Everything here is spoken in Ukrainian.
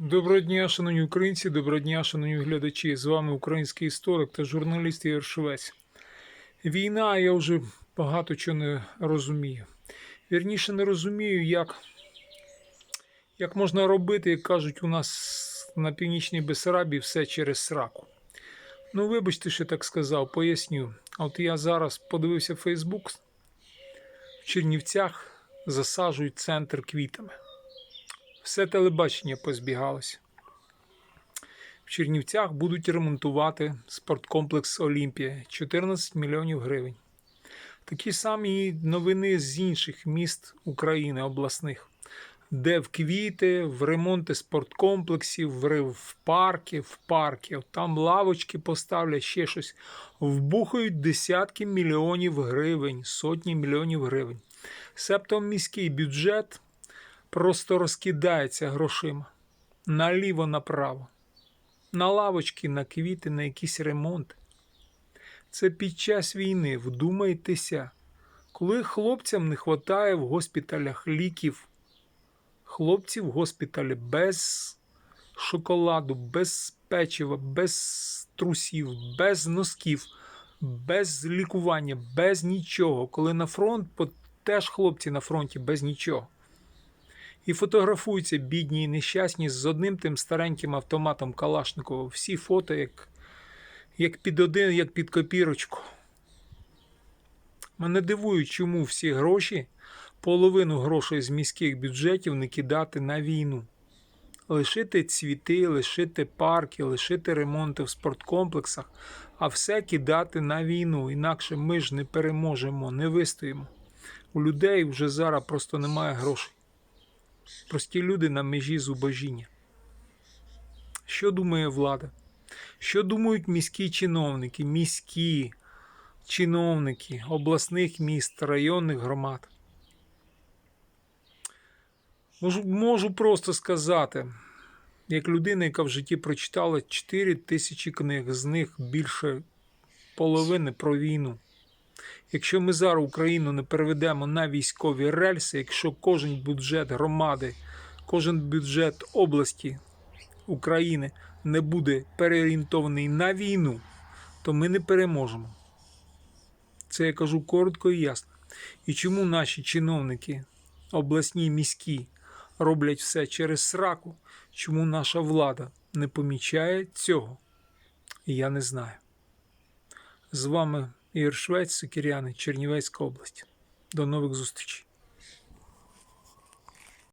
Доброго дня, шановні українці, доброго дня, шановні глядачі. З вами український історик та журналіст Ігор Швець. Війна, я вже багато чого не розумію. Вірніше не розумію, як, як можна робити, як кажуть, у нас на північній Бесарабії все через сраку. Ну, вибачте, що так сказав, поясню. От я зараз подивився Фейсбук, в Чернівцях засаджують центр квітами. Все телебачення позбігалося. В Чернівцях будуть ремонтувати спорткомплекс Олімпія 14 мільйонів гривень. Такі самі новини з інших міст України обласних, де в квіти, в ремонти спорткомплексів, в, парки, в парки, там лавочки поставлять, ще щось. Вбухають десятки мільйонів гривень, сотні мільйонів гривень. Себто міський бюджет просто розкидається грошима наліво направо, на лавочки, на квіти, на якісь ремонти. Це під час війни, вдумайтеся, коли хлопцям не вистачає в госпіталях ліків, хлопці в госпіталі без шоколаду, без печива, без трусів, без носків, без лікування, без нічого. Коли на фронт, теж хлопці на фронті без нічого. І фотографуються бідні і нещасні з одним тим стареньким автоматом Калашникова. Всі фото як, як під один, як під копірочку. Мене дивує, чому всі гроші, половину грошей з міських бюджетів не кидати на війну. Лишити цвіти, лишити парки, лишити ремонти в спорткомплексах, а все кидати на війну. Інакше ми ж не переможемо, не вистоїмо. У людей вже зараз просто немає грошей. Прості люди на межі зубожіння. Що думає влада? Що думають міські чиновники, міські чиновники обласних міст, районних громад? Можу, можу просто сказати, як людина, яка в житті прочитала 4 тисячі книг, з них більше половини про війну. Якщо ми зараз Україну не переведемо на військові рельси, якщо кожен бюджет громади, кожен бюджет області України не буде переорієнтований на війну, то ми не переможемо. Це я кажу коротко і ясно. І чому наші чиновники, обласні, міські, роблять все через сраку, чому наша влада не помічає цього? Я не знаю. З вами Ігор Швець, Сокіряни, Чернівецька область. До нових зустрічей.